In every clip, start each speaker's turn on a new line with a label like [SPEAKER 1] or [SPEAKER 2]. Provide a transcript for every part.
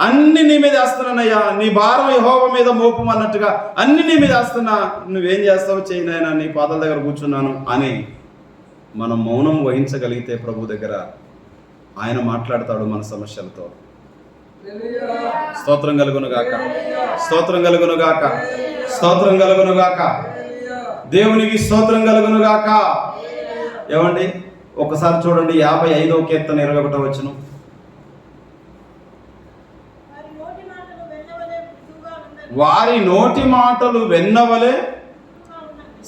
[SPEAKER 1] అన్ని నీ మీద వేస్తున్నానయ్యా. నీ భారం యహోవ మీద మోపం అన్నట్టుగా అన్ని నీ మీద వేస్తున్నా. నువ్వేం చేస్తావు చేయనైనా నీ పాదాల దగ్గర కూర్చున్నాను అని మనం మౌనం వహించగలిగితే ప్రభు దగ్గర ఆయన మాట్లాడతాడు మన సమస్యలతో. స్తోత్రం కలుగును గాక. స్తోత్రం కలుగును గాక. స్తోత్రం కలుగును గాక. దేవునికి స్తోత్రం కలుగును గాక. ఏమండి? ఒకసారి చూడండి యాభై ఐదో కీర్తన ఇరవై ఒకటో వచ్చును
[SPEAKER 2] వారి నోటి మాటలు వెన్నవలే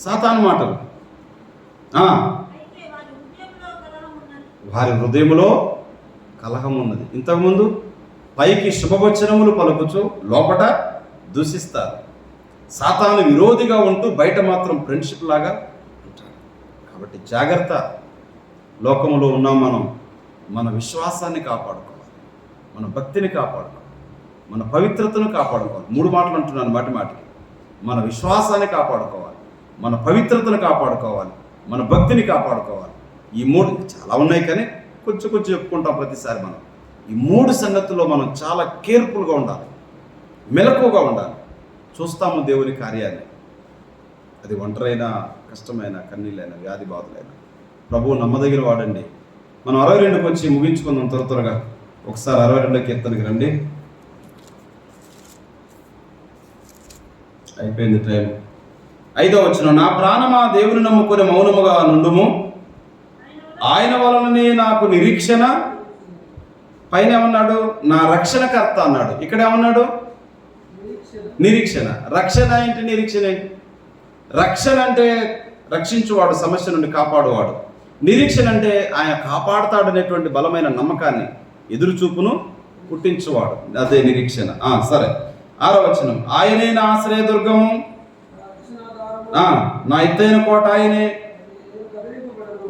[SPEAKER 1] వారి మాటలు.
[SPEAKER 2] వారి హృదయంలో కలహం ఉన్నది.
[SPEAKER 1] ఇంతకుముందు పైకి శుభవచనములు పలుకుచు లోపట దూషిస్తారు. సాతాను విరోధిగా ఉంటూ బయట మాత్రం ఫ్రెండ్షిప్ లాగా ఉంటారు కాబట్టి జాగ్రత్త. లోకములో ఉన్నాం మనం. మన విశ్వాసాన్ని కాపాడుకోవాలి. మన భక్తిని కాపాడుకోవాలి. మన పవిత్రతను కాపాడుకోవాలి. మూడు మాటలు అంటున్నాను మాటి మాటికి. మన విశ్వాసాన్ని కాపాడుకోవాలి. మన పవిత్రతను కాపాడుకోవాలి. మన భక్తిని కాపాడుకోవాలి. ఈ మూడు చాలా ఉన్నాయి కానీ కొంచెం కొంచెం చెప్పుకుంటాం ప్రతిసారి మనం. ఈ మూడు సంగతుల్లో మనం చాలా కేర్ఫుల్గా ఉండాలి. మెలకువగా ఉండాలి. చూస్తాము దేవుని కార్యాన్ని. అది ఒంటరైన కష్టమైన కన్నీళ్ళైన వ్యాధి బాధలైన. ప్రభువు నమ్మదగిన వాడండి. మనం అరవై రెండుకి వచ్చి ముగించుకుందాం త్వర త్వరగా. ఒకసారి అరవై రెండో కీర్తనకి రండి. అయిపోయింది టైం. ఐదో వచ్చిన నా ప్రాణమా దేవుని నమ్ముకుని మౌనముగా నుండుము? ఆయన వలననే నాకు నిరీక్షణ. పైన ఏమన్నాడు? నా రక్షణకర్త అన్నాడు. ఇక్కడ ఏమన్నాడు? నిరీక్షణ. రక్షణ ఏంటి? నిరీక్షణ ఏంటి? రక్షణ అంటే రక్షించువాడు సమస్య నుండి కాపాడువాడు. నిరీక్షణ అంటే ఆయన కాపాడుతాడు అనేటువంటి బలమైన నమ్మకాన్ని ఎదురుచూపును పుట్టించువాడు. అదే నిరీక్షణ. సరే. ఆరో వచనం ఆయనే నా ఆశ్రయదుర్గము నా ఎత్తైన కోట ఆయనే.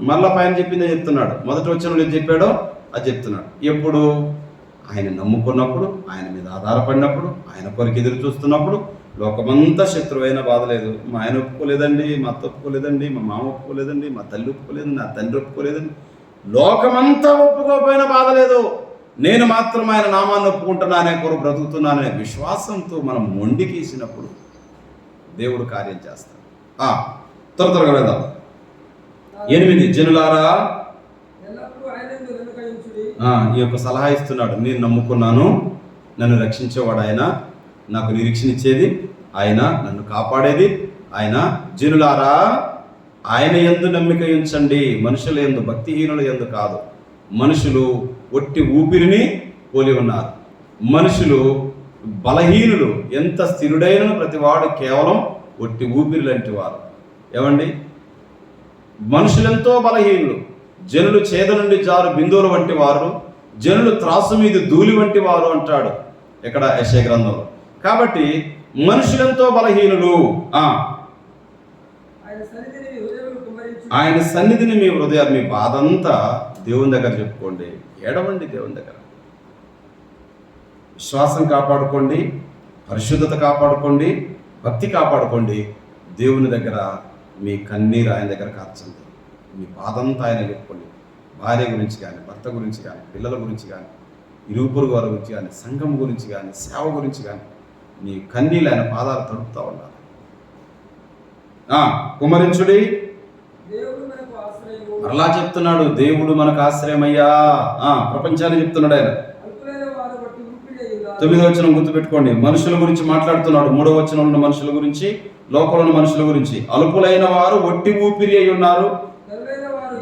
[SPEAKER 1] మళ్ళా పైన చెప్పిందే చెప్తున్నాడు. మొదటి వచ్చిన ఏం చెప్పాడో అది చెప్తున్నాడు. ఎప్పుడు? ఆయన నమ్ముకున్నప్పుడు ఆయన మీద ఆధారపడినప్పుడు ఆయన కొరకు ఎదురు చూస్తున్నప్పుడు లోకమంతా శత్రువైన బాధ లేదు. మా ఆయన ఒప్పుకోలేదండి మా అత్త ఒప్పుకోలేదండి మా మామ ఒప్పుకోలేదండి మా తల్లి ఒప్పుకోలేదు నా తండ్రి ఒప్పుకోలేదండి. లోకమంతా ఒప్పుకోపోయిన బాధ లేదు. నేను మాత్రం ఆయన నామాన్ని ఒప్పుకుంటున్నానే కొరకు బ్రతుకుతున్నాననే విశ్వాసంతో మనం మొండికేసినప్పుడు దేవుడు కార్యం చేస్తాడు. త్వర త్వరగా వెళ్దాం. ఎనిమిది జనులారా? ఈ యొక్క సలహా ఇస్తున్నాడు. నేను నమ్ముకున్నాను నన్ను రక్షించేవాడు ఆయన నాకు నిరీక్షణ ఇచ్చేది ఆయన నన్ను కాపాడేది ఆయన. జనులారా ఆయన ఎందు నమ్మిక ఉంచండి. మనుషుల ఎందు భక్తిహీనుల ఎందు కాదు. మనుషులు ఒట్టి ఊపిరిని పోలి ఉన్నారు. మనుషులు బలహీనులు ఎంత స్థిరుడైన ప్రతివాడు కేవలం ఒట్టి ఊపిరి లాంటి వారు. ఏమండి? మనుషులెంతో బలహీనులు జనులు చేద నుండి జారు బిందువుల వంటి వారు జనులు త్రాసు మీద ధూళి వంటి వారు అంటాడు ఇక్కడ యశయ గ్రంథంలో. కాబట్టి మనుషులెంతో బలహీనులు ఆ
[SPEAKER 3] ఆయన సన్నిధిని మీ హృదయములు కుమ్మరించుడి.
[SPEAKER 1] ఆయన సన్నిధిని మీ హృదయాలు మీ బాధంతా దేవుని దగ్గర చెప్పుకోండి. ఏడవండి దేవుని దగ్గర. విశ్వాసం కాపాడుకోండి పరిశుద్ధత కాపాడుకోండి భక్తి కాపాడుకోండి. దేవుని దగ్గర మీ కన్నీరు ఆయన దగ్గర కార్చండి. మీ బాధంతా ఆయన చెప్పుకోండి భార్య గురించి కానీ భర్త గురించి కానీ పిల్లల గురించి కానీ ఇరుగు పొరుగు వారి గురించి కానీ సంఘం గురించి కానీ సేవ గురించి కానీ మీ కన్నీళ్ళు ఆయన పాదాలు తడుపుతూ ఉండాలి. కుమరించుడి.
[SPEAKER 3] దేవుడు
[SPEAKER 1] మరలా చెప్తున్నాడు దేవుడు మనకు ఆశ్రయమయ్యా. ఆ, ప్రపంచాన్ని చెప్తున్నాడు ఆయన. తొమ్మిదో వచనం గుర్తుపెట్టుకోండి. మనుషుల గురించి మాట్లాడుతున్నాడు. మూడో వచనం ఉన్న మనుషుల గురించి లోపల ఉన్న మనుషుల గురించి. అలుపులైన వారు ఒట్టి ఊపిరి అయి ఉన్నారు.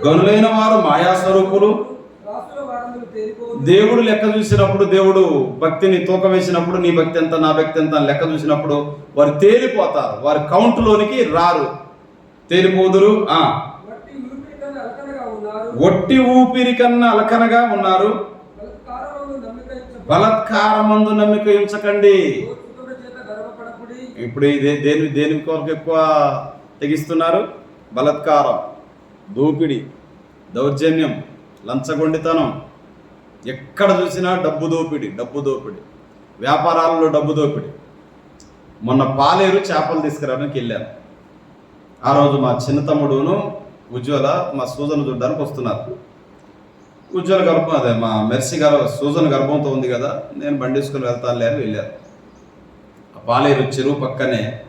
[SPEAKER 3] గనులైన వారు
[SPEAKER 1] మాయా స్వరూపులు దేవుడు లెక్క చూసినప్పుడు దేవుడు భక్తిని తూకం వేసినప్పుడు నీ భక్తి ఎంత నా భక్తి ఎంత లెక్క చూసినప్పుడు వారు తేలిపోతారు. వారి కౌంట్లోనికి రారు. తేలిపోదురు ఆ
[SPEAKER 3] వట్టి ఊపిరి కన్నా అలకనగా ఉన్నారు.
[SPEAKER 1] ఒట్టి ఊపిరి కన్నా అలకనగా ఉన్నారు. బలత్కారమందు నమ్మిక ఉంచకండి. ఇప్పుడు ఇదే దేని దేని కొరకు ఎక్కువ తెగిస్తున్నారు? బలత్కారం దోపిడి దౌర్జన్యం లంచగొండితనం. ఎక్కడ చూసినా డబ్బు దోపిడి డబ్బు దోపిడి. వ్యాపారాలలో డబ్బు దోపిడి. మొన్న పాలేరు చేపలు తీసుకురావడానికి వెళ్ళాను. ఆ రోజు మా చిన్న తమ్ముడును ఉజ్వల మా సూజన చూడడానికి వస్తున్నారు. ఉజ్వల గర్భం అదే మా మెర్సీ గర్భ సూజన్ గర్భంతో ఉంది కదా నేను బండి వేసుకుని వెళ్తానులే అని వెళ్ళారు. ఆ పాలేరు చెరువు పక్కనే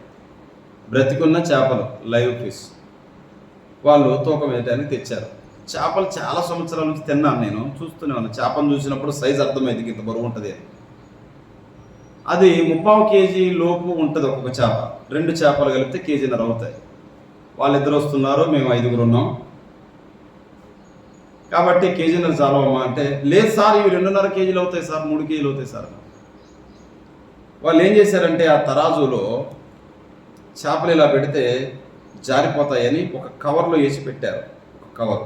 [SPEAKER 1] బ్రతికున్న చేపలు లైవ్ ఫిష్. వాళ్ళు తూకం వేయడానికి తెచ్చారు. చేపలు చాలా సంవత్సరాల నుంచి తిన్నాను నేను చూస్తూనే ఉన్నాను. చేపను చూసినప్పుడు సైజ్ అర్థమైంది ఇంత బరువు ఉంటుంది అది ముప్పావు కేజీ లోపు ఉంటుంది ఒక్కొక్క చేప. రెండు చేపలు కలిపితే కేజీన్నర అవుతాయి. వాళ్ళిద్దరు వస్తున్నారు మేము ఐదుగురు ఉన్నాం. కాబట్టి కేజీన్నర చాలవమ్మా అంటే లేదు సార్ ఇవి రెండున్నర కేజీలు అవుతాయి సార్ మూడు కేజీలు అవుతాయి సార్. వాళ్ళు ఏం చేశారంటే ఆ తరాజులో చేపలు ఇలా పెడితే జారిపోతాయని ఒక కవర్లో వేసి పెట్టారు ఒక కవర్.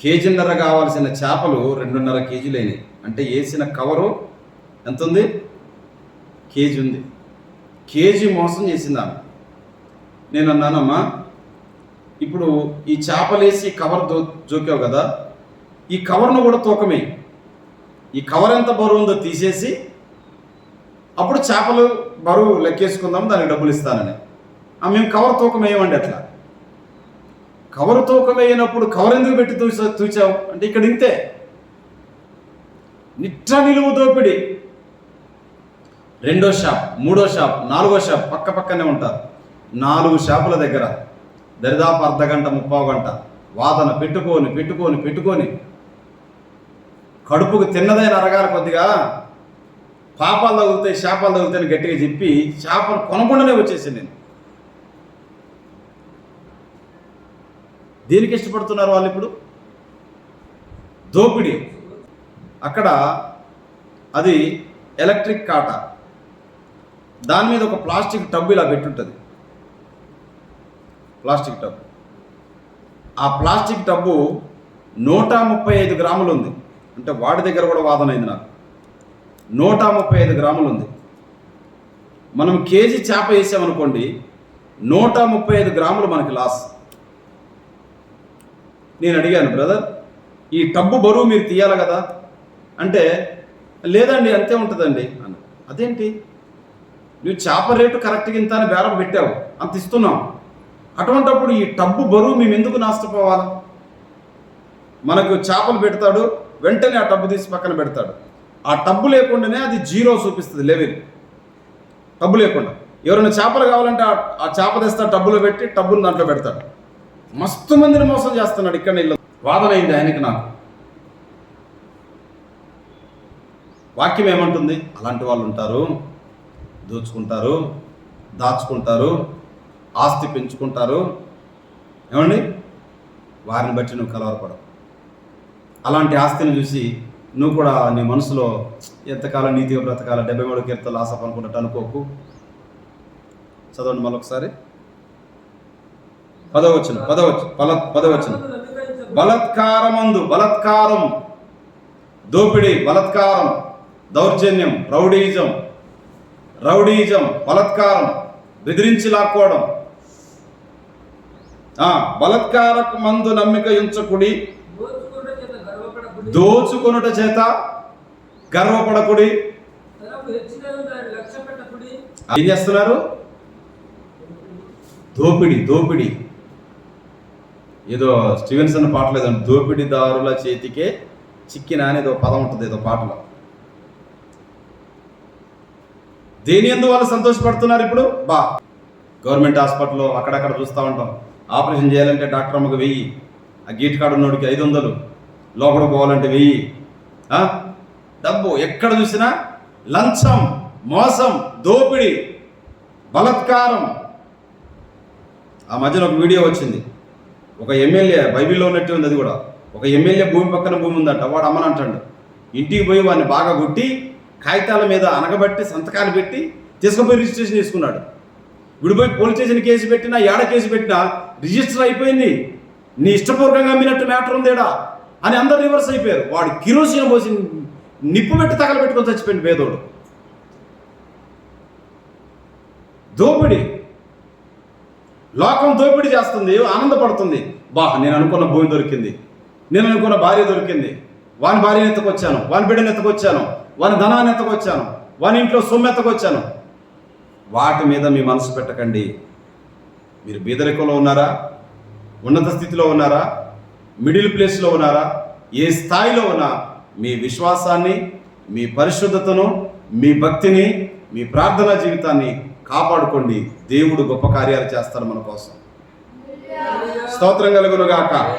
[SPEAKER 1] కేజీన్నర కావాల్సిన చేపలు రెండున్నర కేజీలైనవి అంటే వేసిన కవరు ఎంత ఉంది కేజీ ఉంది. కేజీ మోసం చేసింది ఆమె. నేను అన్నానమ్మా ఇప్పుడు ఈ చేపలేసి కవర్ దో జోకావు కదా ఈ కవర్ను కూడా తూకమే. ఈ కవర్ ఎంత బరువు ఉందో తీసేసి అప్పుడు చేపలు బరువు లెక్కేసుకుందాం దానికి డబ్బులు ఇస్తానని. ఆ మేము కవర్ తూకం వేయమండి అట్లా? కవర్ తూకం వేయనప్పుడు కవర్ ఎందుకు పెట్టి తూచా తూచావు? అంటే ఇక్కడ ఇంతే. నిట్ట నిలువు దోపిడి. రెండో షాప్ మూడో షాప్ నాలుగో షాప్ పక్క పక్కనే ఉంటారు. నాలుగు షాపుల దగ్గర. దరిదాపు అర్ధ గంట ముప్పై గంట. వాదన పెట్టుకొని పెట్టుకొని పెట్టుకొని కడుపుకు తిన్నదైన అరగాలి కొద్దిగా. పాపాలు తగులుతాయి చేపలు తగులుతాయని గట్టిగా చెప్పి చేపలు కొనకుండానే వచ్చేసింది నేను. దేనికి ఇష్టపడుతున్నారు వాళ్ళు ఇప్పుడు? దోపిడీ. అక్కడ అది ఎలక్ట్రిక్ కాట. దాని మీద ఒక ప్లాస్టిక్ టబ్ ఇలా పెట్టుంటుంది. Plastic tub. ఆ ప్లాస్టిక్ టబ్బు నూట ముప్పై ఐదు గ్రాములు ఉంది అంటే వాడి దగ్గర కూడా వాదన అయింది నాకు. నూట ముప్పై ఐదు గ్రాములు ఉంది మనం కేజీ చేప వేసామనుకోండి నూట ముప్పై ఐదు గ్రాములు మనకి లాస్. నేను అడిగాను బ్రదర్ ఈ టబ్బు బరువు మీరు తీయాలి కదా? అంటే లేదండి అంతే ఉంటుందండి. అని అదేంటి? నువ్వు చేప రేటు కరెక్ట్గా ఇంత అని బేరం పెట్టావు. అంత ఇస్తున్నాం. అటువంటప్పుడు ఈ టబ్బు బరువు మేము ఎందుకు నష్టపోవాలి మనకు చేపలు పెడతాడు వెంటనే ఆ టబ్బు తీసి పక్కన పెడతాడు. ఆ టబ్బు లేకుండానే అది జీరో చూపిస్తుంది లెవెల్. టబ్బు లేకుండా. ఎవరైనా చేపలు కావాలంటే ఆ- చేప తెస్తా టబ్బులో పెట్టి టబ్బులు దాంట్లో పెడతాడు. మస్తు మందిని మోసం చేస్తున్నాడు ఇక్కడ ఇల్లు వాదన అయింది ఆయనకి నాకు. వాక్యం ఏమంటుంది? అలాంటి వాళ్ళు ఉంటారు దోచుకుంటారు దాచుకుంటారు ఆస్తి పెంచుకుంటారు. ఏమండి? వారిని బట్టి నువ్వు కలవరపడవు. అలాంటి ఆస్తిని చూసి నువ్వు కూడా నీ మనసులో ఎంతకాలం నీతిగా బ్రతకాల డెబ్బై మూడు కీర్తలు ఆశ అనుకున్నట్టు అనుకోకు. చదవండి మరొకసారి. పదవచ్చును పదవచ్చు బల పదవచ్చును బలత్కారమందు బలత్కారం. దోపిడీ బలత్కారం. దౌర్జన్యం రౌడీజం. రౌడీజం బలత్కారం. బెదిరించి లాక్కోవడం. బలత్కారకు మందు నమ్మిక ఉంచకుడి దోచుకొనుట చేత గర్వపడకుడి. ఏం చేస్తున్నారు? దోపిడి దోపిడి. ఏదో స్టీవెన్సన్ పాట లేదండి దోపిడిదారుల చేతికే చిక్కిన అనేది ఒక పదం ఉంటుంది ఏదో పాటలో. దేని ఎందు వాళ్ళు సంతోషపడుతున్నారు ఇప్పుడు? బా. గవర్నమెంట్ హాస్పిటల్లో అక్కడక్కడ చూస్తూ ఉంటాం. ఆపరేషన్ చేయాలంటే డాక్టర్ అమ్మకు వెయ్యి. ఆ గీట్ కార్డు ఉన్నోడికి ఐదు వందలు. లోపల పోవాలంటే వెయ్యి. డబ్బు ఎక్కడ చూసినా లంచం మోసం దోపిడి బలత్కారం. ఆ మధ్యన ఒక వీడియో వచ్చింది. ఒక ఎమ్మెల్యే బైబిల్లో ఉన్నట్టు ఉంది అది కూడా. ఒక ఎమ్మెల్యే భూమి పక్కన భూమి ఉందంట. వాడు అమ్మని అంటాడు. ఇంటికి పోయి వాడిని బాగా కొట్టి కాగితాల మీద అనగబెట్టి సంతకాలు పెట్టి తీసుకుపోయి రిజిస్ట్రేషన్ చేసుకున్నాడు. విడిపోయి పోలీస్ స్టేషన్ కేసు పెట్టినా ఏడ కేసు పెట్టినా రిజిస్టర్ అయిపోయింది. నీ ఇష్టపూర్వకంగా అమ్మినట్టు మ్యాటర్ ఉందేడా? అని అందరు రివర్స్ అయిపోయారు. వాడు కిరోసిన్ పోసి నిప్పు పెట్టి తగలబెట్టుకొని చచ్చిపోయింది పేదోడు. దోపిడి. లోకం దోపిడీ చేస్తుంది ఆనందపడుతుంది. బా నేను అనుకున్న భూమి దొరికింది. నేను అనుకున్న భార్య దొరికింది. వాని భార్యను ఎత్తుకొచ్చాను వాని బిడ్డను ఎత్తుకొచ్చాను వాని ధనాన్ని ఎత్తుకొచ్చాను వాని ఇంట్లో సొమ్ము ఎత్తుకొచ్చాను. వాటి మీద మీ మనసు పెట్టకండి. మీరు బీదరికంలో ఉన్నారా? ఉన్నత స్థితిలో ఉన్నారా? మిడిల్ ప్లేస్లో ఉన్నారా? ఏ స్థాయిలో ఉన్నా మీ విశ్వాసాన్ని మీ పరిశుద్ధతను మీ భక్తిని మీ ప్రార్థనా జీవితాన్ని కాపాడుకోండి. దేవుడు గొప్ప కార్యాలు చేస్తారు మన కోసం. స్తోత్రం కలుగును గాక